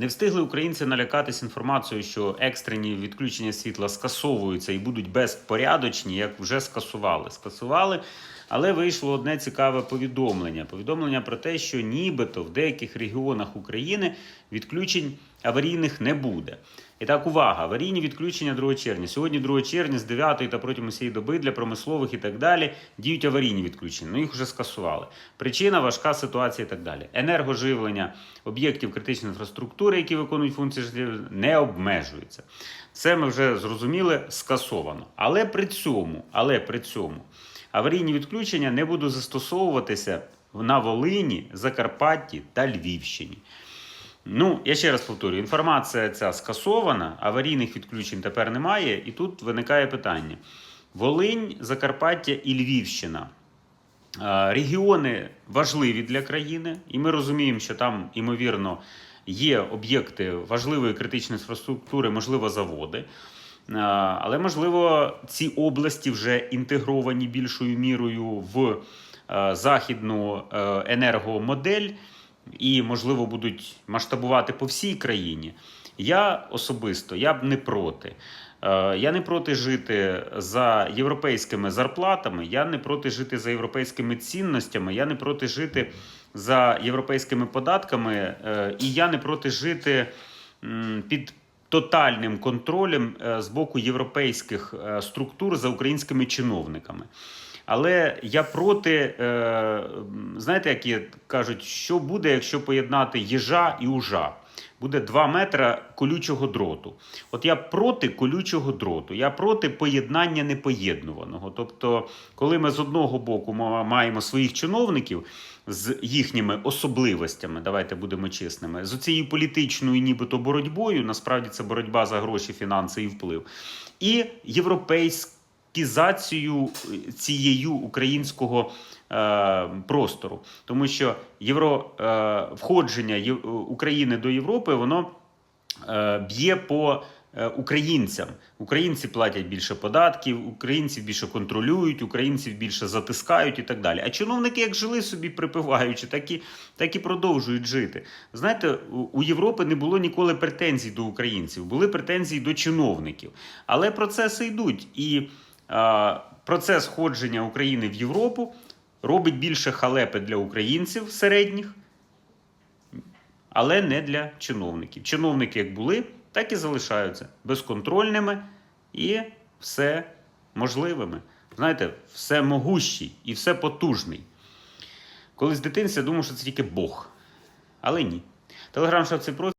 Не встигли українці налякатись інформацією, що екстрені відключення світла скасовуються і будуть безпорядочні, як вже скасували. Скасували, але вийшло одне цікаве повідомлення. Повідомлення про те, що нібито в деяких регіонах України відключень аварійних не буде. І так, увага, аварійні відключення 2 червня. Сьогодні 2 червня з 9 та протягом усієї доби для промислових і так далі діють аварійні відключення. Ну їх вже скасували. Причина важка ситуація і так далі. Енергоживлення об'єктів критичної інфраструктури, які виконують функції життя, не обмежується. Це ми вже зрозуміли, скасовано. Але при цьому, але при цьому аварійні відключення не будуть застосовуватися на Волині, Закарпатті та Львівщині. Ну, я ще раз повторюю, інформація ця скасована, аварійних відключень тепер немає, і тут виникає питання: Волинь, Закарпаття і Львівщина. Регіони важливі для країни, і ми розуміємо, що там, ймовірно, є об'єкти важливої критичної інфраструктури, можливо, заводи. Але, можливо, ці області вже інтегровані більшою мірою в західну е, енергомодель і, можливо, будуть масштабувати по всій країні. Я особисто я б не проти. Е, Я не проти жити за європейськими зарплатами, я не проти жити за європейськими цінностями, я не проти жити за європейськими податками, е, і я не проти жити під тотальним контролем е, з боку європейських структур за українськими чиновниками. Але я проти, е, знаєте, як є, кажуть, що буде, якщо поєднати їжа і ужа? Буде 2 метра колючого дроту. От я проти колючого дроту, я проти поєднання непоєднуваного. Тобто, коли ми з одного боку маємо своїх чиновників з їхніми особливостями, давайте будемо чесними, з цією політичною, нібито боротьбою, насправді це боротьба за гроші, фінанси і вплив, і європейськізацію цією українського е, простору, тому що євро е, входження Є- України до Європи воно е, б'є по е, українцям. Українці платять більше податків, українців більше контролюють, українців більше затискають і так далі. А чиновники, як жили собі припиваючи, так і, так і продовжують жити. Знаєте, у, Європи не було ніколи претензій до українців, були претензії до чиновників. Але процеси йдуть. І е, процес входження України в Європу робить більше халепи для українців середніх, але не для чиновників. Чиновники як були, так і залишаються безконтрольними і все можливими. Знаєте, все могущий і все потужний. Колись в дитинстві я думав, що це тільки Бог. Але ні. Телеграм-шав цей профіль.